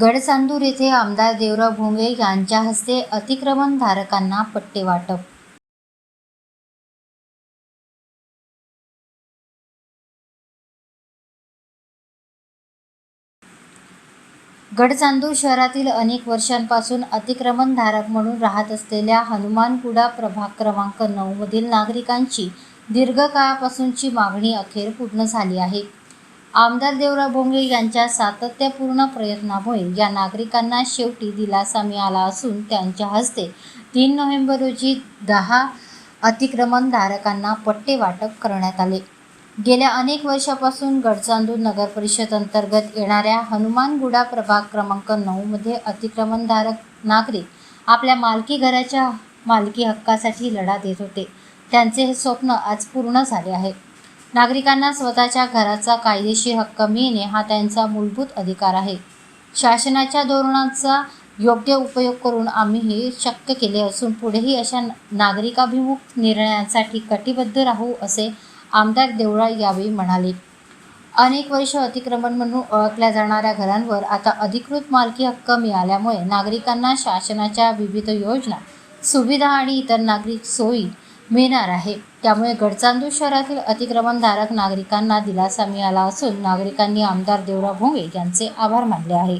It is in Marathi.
गडचांदूर येथे आमदार देवराव भोंगे यांच्या हस्ते अतिक्रमणधारकांना पट्टे वाटप. गडचांदूर शहरातील अनेक वर्षांपासून अतिक्रमणधारक म्हणून राहत असलेल्या हनुमानपुडा प्रभाग क्रमांक नऊ मधील नागरिकांची दीर्घकाळापासूनची मागणी अखेर पूर्ण झाली आहे. आमदार देवराव भोंगे यांच्या सातत्यपूर्ण प्रयत्नामुळे या नागरिकांना शेवटी दिलासा मिळाला असून त्यांच्या हस्ते तीन नोव्हेंबर रोजी दहा अतिक्रमणधारकांना पट्टे वाटप करण्यात आले. गेल्या अनेक वर्षापासून गडचांदूर नगर परिषद अंतर्गत येणाऱ्या हनुमानगुडा प्रभाग क्रमांक नऊमध्ये अतिक्रमणधारक नागरिक आपल्या मालकी घराच्या मालकी हक्कासाठी लढा देत होते. त्यांचे हे स्वप्न आज पूर्ण झाले आहे. नागरिकांना स्वतःच्या घराचा कायदेशीर हक्क मिळणे हा त्यांचा मूलभूत अधिकार आहे. शासनाच्या धोरणांचा योग्य उपयोग करून आम्ही हे शक्य केले असून पुढेही अशा नागरिकाभिमुख निर्णयांसाठी कटिबद्ध राहू असे आमदार देवळा यावेळी म्हणाले. अनेक वर्ष अतिक्रमण म्हणून ओळखल्या जाणाऱ्या घरांवर आता अधिकृत मालकी हक्क मिळाल्यामुळे नागरिकांना शासनाच्या विविध योजना सुविधा आणि इतर नागरिक सोयी मिळणार आहे. त्यामुळे गडचांदूर शहरातील अतिक्रमणधारक नागरिकांना दिलासा मिळाला असून नागरिकांनी आमदार देवराव भोंगे यांचे आभार मानले आहे.